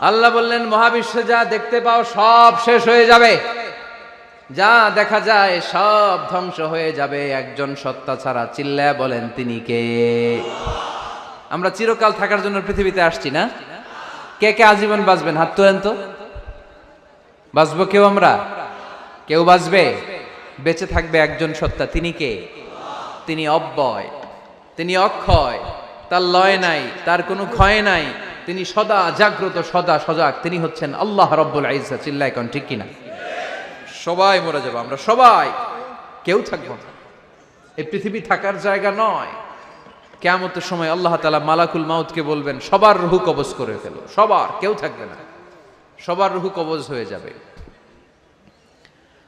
আল্লাহ বললেন, মহাবিশ্বে যা দেখতে পাও সব শেষ হয়ে যাবে। যা দেখা যায় সব ধ্বংস হয়ে যাবে। একজন সত্তা ছাড়া চিল্লায় বলেন, তিনি কে? আমরা চিরকাল থাকার জন্য পৃথিবীতে আসছি না। কে কে আজীবন বাঁচবেন? হাত তোলেন তো। বাঁচবো কেউ আমরা? কেউ বাঁচবে? বেঁচে থাকবে একজন সত্তা। তিনি কে? তিনি অব্যয়। তিনি অক্ষয়। তার লয় নাই, তার কোনো ক্ষয় নাই। তিনি সদা জাগ্রত, সদা সজাগ। তিনি হচ্ছেন আল্লাহ রব্বুল আইসা চিল্লায় কন, ঠিক কিনা? সবাই মরে যাব, আমরা সবাই। কেউ থাকব না। এই পৃথিবী থাকার জায়গা নয়। কেমতের সময় আল্লাহ তালা মালাকুল মাউতকে বলবেন, সবার রুহু কবজ করে ফেলো। সবার, কেউ থাকবে না। সবার রুহু কবজ হয়ে যাবে।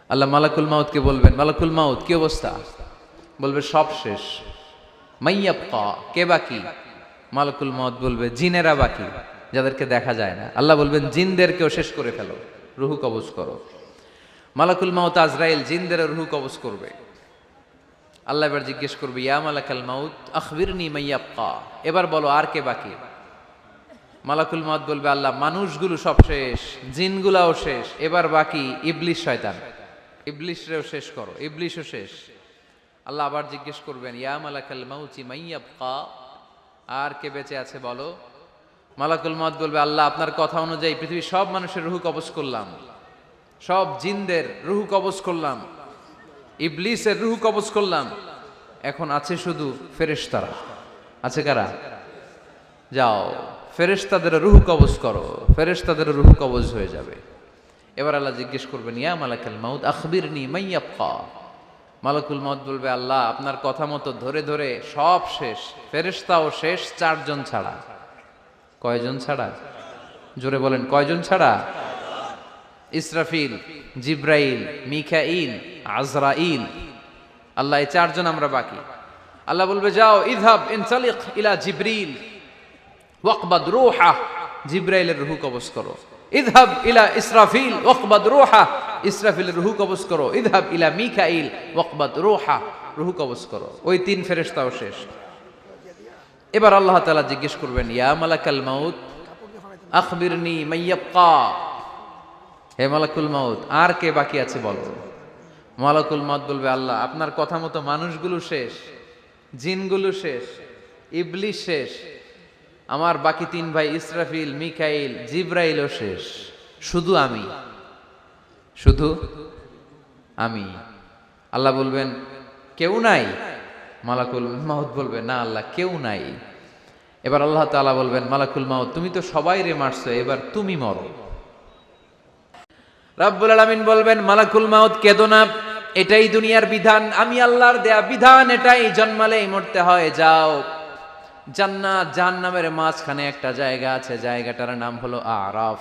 আল্লাহ মালাকুল মাউতকে বলবেন, মালাকুল মাউত, কি অবস্থা? বলবে, সব শেষ। মাইয়াপ্পা কে বাকি মালাকুল মাউত বলবে, জিনেরা বাকি, যাদেরকে দেখা যায় না। আল্লাহ বলবেন, জিনদেরকেও শেষ করে ফেলো, রুহু কবজ করো। মালাকুল মাউত আজরাইল জিনদের রুহু কবজ করবে। আল্লাহ এবার জিজ্ঞেস করবে, ইয়া মালাকাল মাউত আখবিরনি মাইয়াপ্পা এবার বলো, আর কে বাকি? মালাকুল মাউত বলবে, আল্লাহ, মানুষগুলো সব শেষ, জিনগুলাও শেষ, এবার বাকি ইবলিশ শয়তান। ইবলিশরেও শেষ করো, ইবলিশও শেষ। আল্লাহ আবার জিজ্ঞেস করবেন, ইয়া মালাকাল মাউচি মাইয়াপ্পা আর কে বেঁচে আছে বলো? মালাকুল মত বলবে, আল্লাহ, আপনার কথা অনুযায়ী পৃথিবীর সব মানুষের রুহু কবজ করলাম। সব জিনদের রুহু কবজ করলাম। ইবলিসের রুহু কবজ করলাম। এখন আছে শুধু ফেরেশতারা। আছে কারা? যাও, ফেরেশতাদের রুহু কবজ করো। ফেরেশতাদের রুহু কবজ হয়ে যাবে। এবার আল্লাহ জিজ্ঞেস করবেন, ইয়া মালাকাল মাউদ আখবিরনি মাইয়াপ্পা মালাকুল মত বলবে, আল্লাহ, আপনার কথা মতো ধরে ধরে সব শেষ। ফেরেশতাও শেষ, চারজন ছাড়া। কয়জন ছাড়া? জোরে বলেন, কয়জন ছাড়া? ইসরাফিল, জিব্রাইল মিখাইল আজরাইল। আল্লাহ, এই চারজন আমরা বাকি। আল্লাহ বলবে, যাও ইদহাব ইনসালিক ইলা জিব্রিল, ওয়াকবাদ রুহা। জিব্রাইলের রুহু কবজ করো। ইদহাব ইলা ইসরাফিল, ওয়াকবাদ রুহা। ইসরাফিলের রুহু কবজ করো। ইদহাব ইলা মিখাইল ওয়াকবাদ রুহা। রুহু কবজ করো। ওই তিন ফেরেশতাও শেষ। এবার আল্লাহ তাআলা জিজ্ঞেস করবেন, ইয়া মালাকাল মাউত, আখবিরনি মাইয়াবকা হে মালাকুল মাউত, আর কে বাকি আছে বলো? মালাকুল মাউত বলবে, আল্লাহ, আপনার কথা মতো মানুষগুলো শেষ, জিনগুলো শেষ ইবলিশ শেষ, আমার বাকি তিন ভাই ইসরাফিল, মিকাইল, জিব্রাইলও শেষ। শুধু আমি। শুধু আমি। আল্লাহ বলবেন, কেউ নাই? মালাকুল মাউত বলবে, না আল্লাহ, কেউ নাই। এবার আল্লাহ তাআলা বলবেন, মালাকুল মাউত, তুমি তো সবাই রে মারছো, এবার তুমি মরো। রাব্বুল আলামিন বলবেন, মালাকুল মাউত, কেদো না, এটাই দুনিয়ার বিধান। আমি আল্লাহর দেয়া বিধান, এটাই জন্মালেই মরতে হয়, যাও। জান্নাত জাহান্নামের মাঝখানে একটা জায়গা আছে, জায়গাটার নাম হলো আরাফ।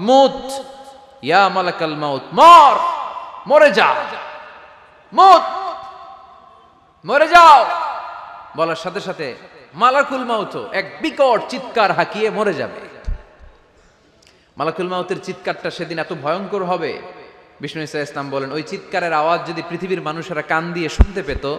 মুত। ইয়া মালাকাল মাউত, মর। মরে যা। মুত। মরে যাও। বলার সাথে সাথে মালাকুল মাউত এক বিকট চিৎকার হাকিয়ে মরে যাবে। মালাকুল মাউতের চিৎকারটা সেদিন এত ভয়ঙ্কর হবে। বিষ্ণু ইসা ইসলাম বলেন, ওই চিৎকারের আওয়াজ যদি পৃথিবীর মানুষেরা কান দিয়ে শুনতে পেত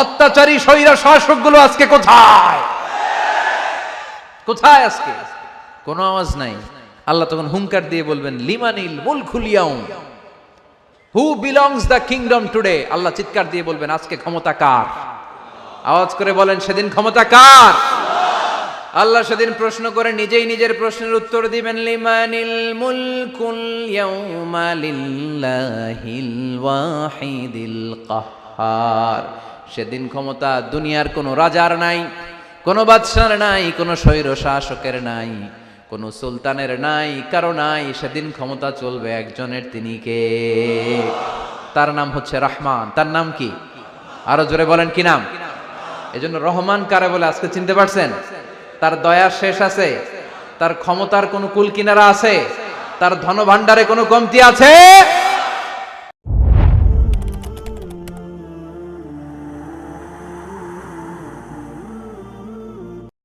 অত্যাচারী, স্বৈরা, শাসকগুলো আজকে কোথায়? কোথায় আজকে? কোনো আওয়াজ নাই। আল্লাহ তখন হুঙ্কার দিয়ে বলবেন, লিমানিল মুল খুলিয়াউম who belongs the kingdom today Allah চিৎকার দিয়ে বলবেন, আজকে ক্ষমতা কার? আওয়াজ করে বলেন, সেদিন ক্ষমতা কার? আল্লাহ সেদিন প্রশ্ন করে নিজেই নিজের প্রশ্নের উত্তর দিবেন, লিমানিল মুলকুল ইয়াউমা লিল্লাহিল ওয়াহিদিল কাহ্হার সেদিন ক্ষমতা দুনিয়ার কোনো রাজার নাই, কোনো বাদশার নাই, কোনো স্বৈর শাসকের নাই, কোনো সুলতানের নাই, কারও নাই, সেদিন ক্ষমতা চলবে একজনের তিনি কে? তার নাম হচ্ছে রহমান, তার নাম কি? আরও জোরে বলেন কি নাম? এজন্য রহমান কারে বলে আজকে চিনতে পারছেন? তার দয়ার শেষ আছে, তার ক্ষমতার কোনো কুল কিনারা আছে, তার ধন ভাণ্ডারে কোনো কমতি আছে?